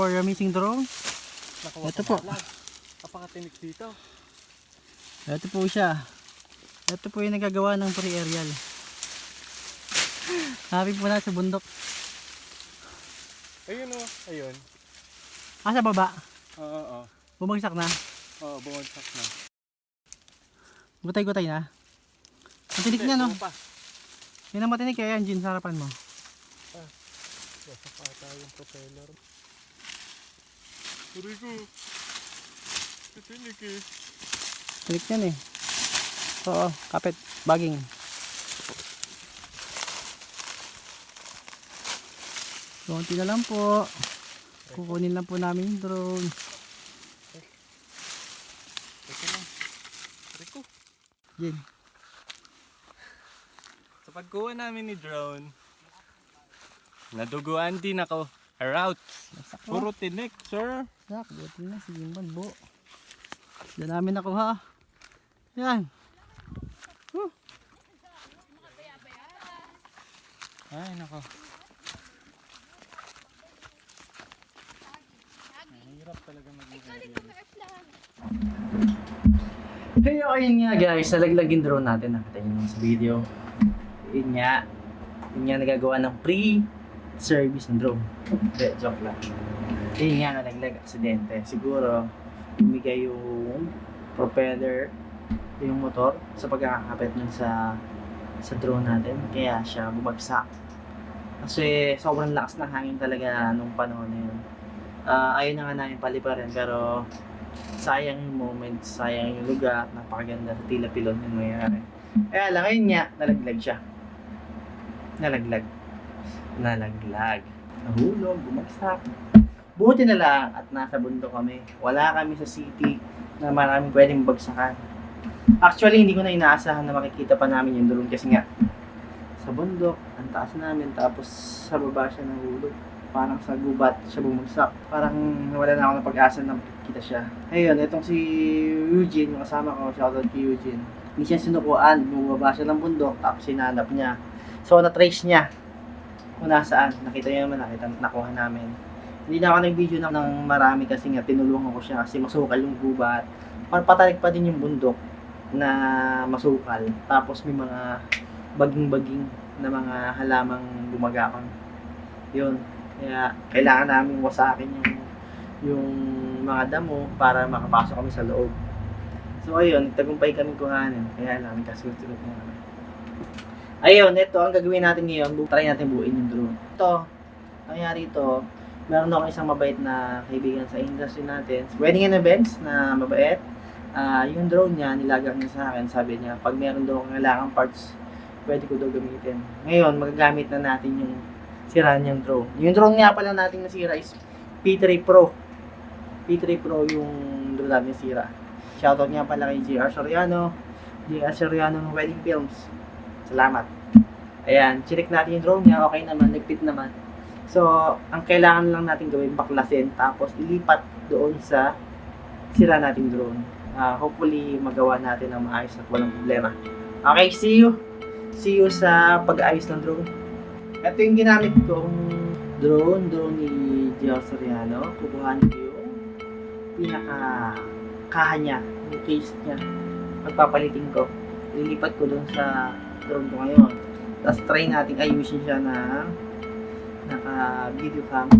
for a missing drone. Nakuha Ito po. malag. Napakatinik dito. Ito po siya. Ito po yung nagagawa ng pre-aerial. Happy po na sa bundok. Ayun o. Ayun. Ah, sa baba. Oo, oo. Bumagsak na. Oo, bumagsak na. Gutay-gutay na. Ang tinik niya, no? Pa. Yan ang matinik kaya engine sa harapan mo. Basta pata yung propeller. Aray ko. Titinik eh. Tinik yan eh. Oo, kapit. Baging. Konti na lang po. Kukunin lang po namin yung drone. Ito lang. Yan. Sa pagkuha namin ni drone, naduguan din ako. Route. Masak po. Puro tinik, sir. Sak, buti na si Jimban po. Yan namin nakuha. Yan. Huh. Ay, nako. Mahirap talaga mag-aerial. Hey, ayun nga guys, nalaglagin drone natin. Nakita nyo sa video. Yun nga. Yun nga nagagawa ng pre-service ng drone. Hindi, joke lang. Yun nga nalaglag, aksidente. Siguro, bumigay yung propeller, yung motor, sa pagkakakapit nun sa sa drone natin. Kaya siya bumagsak. Kasi sobrang lakas ng hangin talaga nung panahon na yun. Ah, ayun na nga namin paliparin pero sayang yung moment, sayang yung lugar, napakaganda sa tila pilon yung nangyayari. Kaya lang, ngayon nga, nalaglag siya. Nalaglag. Nalaglag. Nahulog, bumagsak. Buti na lang at nasa bundok kami. Wala kami sa city na maraming pwedeng bagsakan. Actually, hindi ko na inaasahan na makikita pa namin yung drone kasi nga sa bundok, ang taas namin, tapos sa baba siya nahulog parang sa gubat siya bumagsak. Parang wala na ako ng pag-asa na makikita siya. Ayun, itong si Eugene, yung kasama ko, shoutout kay Eugene. Hindi siya sinukuan, bumaba siya ng bundok, tapos sinanap niya. So, na-trace niya kung nasaan. Nakita niyo naman, nakita, nakuha namin. Hindi na ako nag-video ng, ng marami kasi nga tinulungan ko siya kasi masukal yung gubat. Patarik pa din yung bundok na masukal. Tapos may mga baging-baging na mga halamang gumagapang. Yun. Kaya kailangan namin wasakin yung yung mga damo para makapasok kami sa loob. So ayun, tagumpay kami kuhanin. Kaya lang, kasunod-sunod na kami. Ayun, ito ang gagawin natin ngayon. Bu- Try natin buuin yung drone. Ito, nangyari ito, meron akong isang mabait na kaibigan sa industry natin. Wedding and events na mabait. Ah, yung drone niya, nilagak niya sa akin. Sabi niya, pag meron daw kailangan parts, pwede ko daw gamitin. Ngayon, magagamit na natin yung sira niyang drone. Yung drone nga pala natin nasira is P3 Pro. P3 Pro yung drone natin nasira. Shoutout nga pala kay JR Soriano. JR Soriano ng Wedding Films. Salamat. Ayan, chinik natin yung drone niya. Okay naman, nagpit naman. So, ang kailangan lang natin gawin, baklasin, tapos ilipat doon sa sira nating drone. Ah, hopefully, magawa natin ng maayos at walang problema. Okay, see you! See you sa pag-ayos ng drone. Ito yung ginamit kong drone, drone ni Gio Soriano. Kukuhanin ko yung pinaka kaha niya, yung case niya. Pagpapalitin ko. Lilipat ko dun sa drone ko ngayon. Tapos try natin ayusin siya na naka video cam.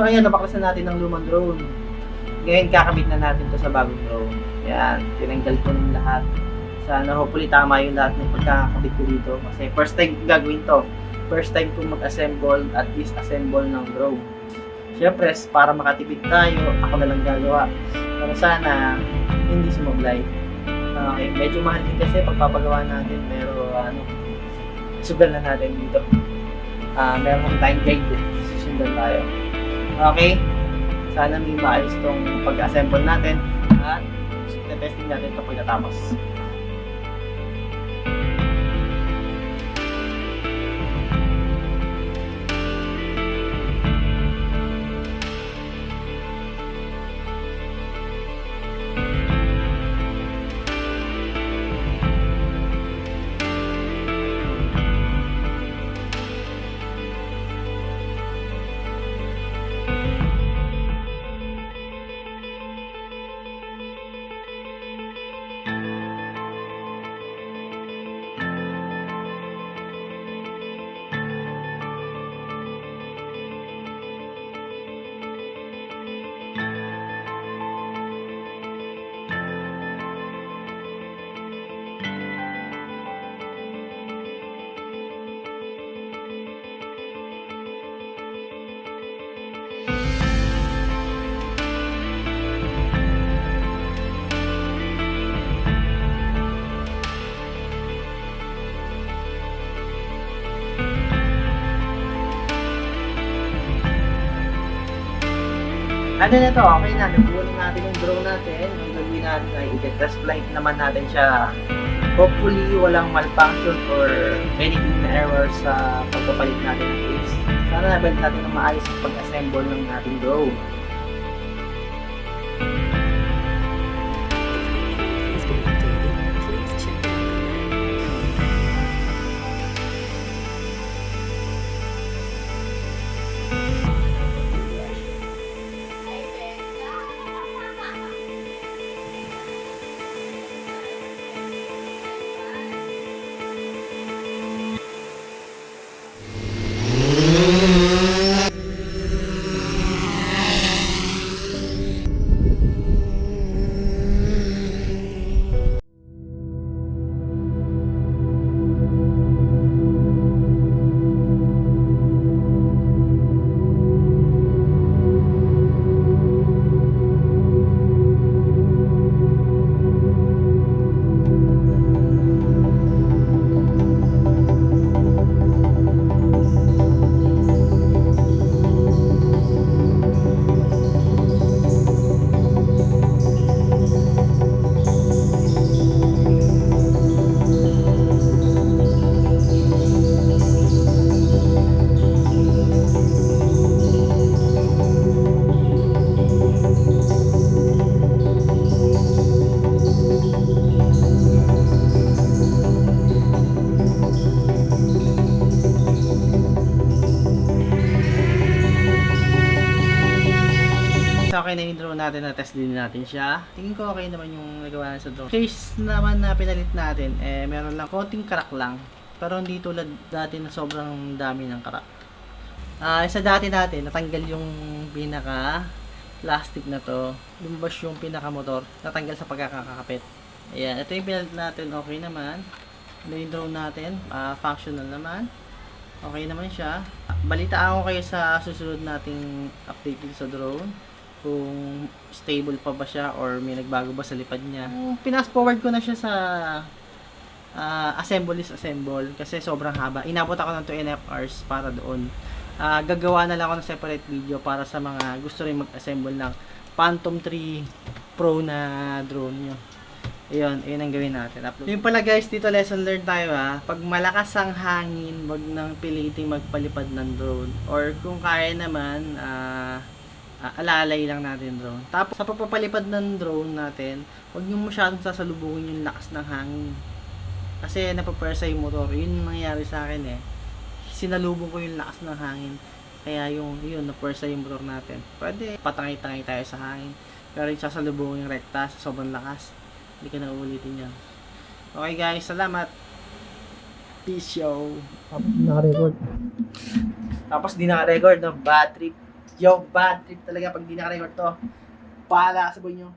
So ayan, nabaklasan natin ng lumang drone. Ngayon kakabit na natin to sa bagong drone. Ayan, tinanggal ko ng lahat. Sana hopefully tama yung lahat ng pagkakabit ko dito. Kasi first time ko gagawin to. First time ko mag-assemble at disassemble ng drone. Siyempre, para makatipid tayo, ako na lang gagawa. Pero sana, hindi sumablay. Okay, medyo mahal din kasi pagpapagawa natin. Pero ano, sugal na natin dito. Ah, meron ng time guide. Susundan tayo. Okay? Sana may maayos tong pag-assemble natin at testing natin ito pagkatapos. Ano na to, okay na, nabuo na natin yung drone natin. Ang gagawin natin ay i-test flight naman natin siya. Hopefully, walang malfunction or anything na error sa pagpapalit natin ng case. Sana nabalik natin ng maayos ang pag-assemble ng ating drone. Natin na test din natin siya. Tingin ko okay naman yung nagawa sa drone. Case naman na pinalit natin, eh, meron lang konting crack lang. Pero hindi tulad dati na sobrang dami ng crack. Ah, sa dati natin, natanggal yung pinaka plastic na to. Lumabas yung pinaka motor. Natanggal sa pagkakakapit. Ayan, ito yung pinalit natin. Okay naman. Ano yung drone natin? Ah, functional naman. Okay naman siya. Balitaan ko kayo sa susunod nating update sa drone kung stable pa ba siya or may nagbago ba sa lipad niya. Pinas forward ko na siya sa ah, assemble is assemble kasi sobrang haba. Inabot ako ng 2 and hours para doon. Ah, gagawa na lang ako ng separate video para sa mga gusto rin mag-assemble ng Phantom 3 Pro na drone nyo. Ayun, ayun ang gawin natin. Upload. Yung pala guys, dito lesson learned tayo ha. Pag malakas ang hangin, wag nang piliting magpalipad ng drone. Or kung kaya naman, ah, ah, alalay lang natin drone. Tapos sa papapalipad ng drone natin, wag niyo masyadong sasalubungin yung lakas ng hangin. Kasi napapwersa yung motor. Yun yung nangyayari sa akin eh. Sinalubong ko yung lakas ng hangin. Kaya yung, yun, napwersa yung motor natin. Pwede patangay-tangay tayo sa hangin. Pero yung sasalubungin yung rekta sa sobrang lakas. Hindi ka na uulitin yan. Okay guys, salamat. Peace yo. Tapos naka-record. Tapos di naka-record ng battery Yo, bad trip talaga pag di naka-record to. Pahala ka sa buhay nyo.